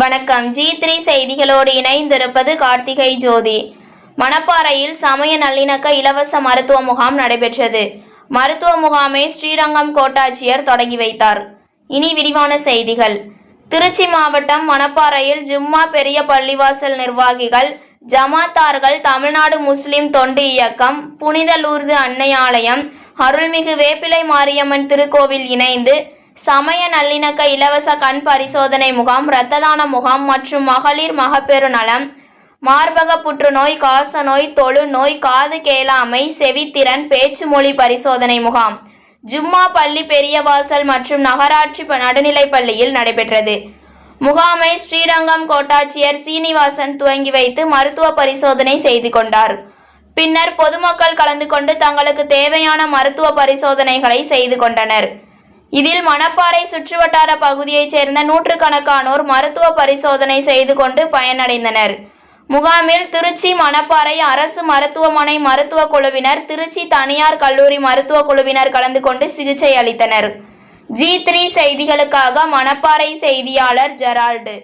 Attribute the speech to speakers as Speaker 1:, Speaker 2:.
Speaker 1: வணக்கம். G three செய்திகளோடு இணைந்திருப்பது கார்த்திகை ஜோதி. மணப்பாறையில் சமய நல்லிணக்க இலவச மருத்துவ முகாம் நடைபெற்றது. மருத்துவ முகாமை ஸ்ரீரங்கம் கோட்டாட்சியர் தொடங்கி வைத்தார். இனி விரிவான செய்திகள். திருச்சி மாவட்டம் மணப்பாறையில் ஜும்மா பெரிய பள்ளிவாசல் நிர்வாகிகள் ஜமாத்தார்கள் தமிழ்நாடு முஸ்லிம் தொண்டு இயக்கம் புனித லூர்து அன்னை ஆலயம் அருள்மிகு வேப்பிலை மாரியம்மன் திருக்கோவில் இணைந்து சமய நல்லிணக்க இலவச கண் பரிசோதனை முகாம் இரத்த தான முகாம் மற்றும் மகளிர் மகப்பேறு நலம் மார்பக புற்றுநோய் காசநோய் தொழுநோய் காது கேளாமை செவித்திறன் பேச்சு மொழி பரிசோதனை முகாம். ஜும்மா பள்ளி பெரியவாசல் மற்றும் நகராட்சி நடுநிலைப் பள்ளியில் நடைபெற்றது. முகாமை ஸ்ரீரங்கம் கோட்டாட்சியர் சீனிவாசன் துவங்கி வைத்து மருத்துவ பரிசோதனை செய்து கொண்டார். பின்னர் பொதுமக்கள் கலந்து கொண்டு தங்களுக்கு தேவையான மருத்துவ பரிசோதனைகளை செய்து கொண்டனர். இதில் மணப்பாறை சுற்றுவட்டார பகுதியைச் சேர்ந்த நூற்றுக்கணக்கானோர் மருத்துவ பரிசோதனை செய்து கொண்டு பயனடைந்தனர். முகாமில் திருச்சி மணப்பாறை அரசு மருத்துவமனை மருத்துவ குழுவினர் திருச்சி தனியார் கல்லூரி மருத்துவ குழுவினர் கலந்து கொண்டு சிகிச்சை அளித்தனர். ஜி த்ரீ செய்திகளுக்காக மணப்பாறை செய்தியாளர் ஜெரால்டு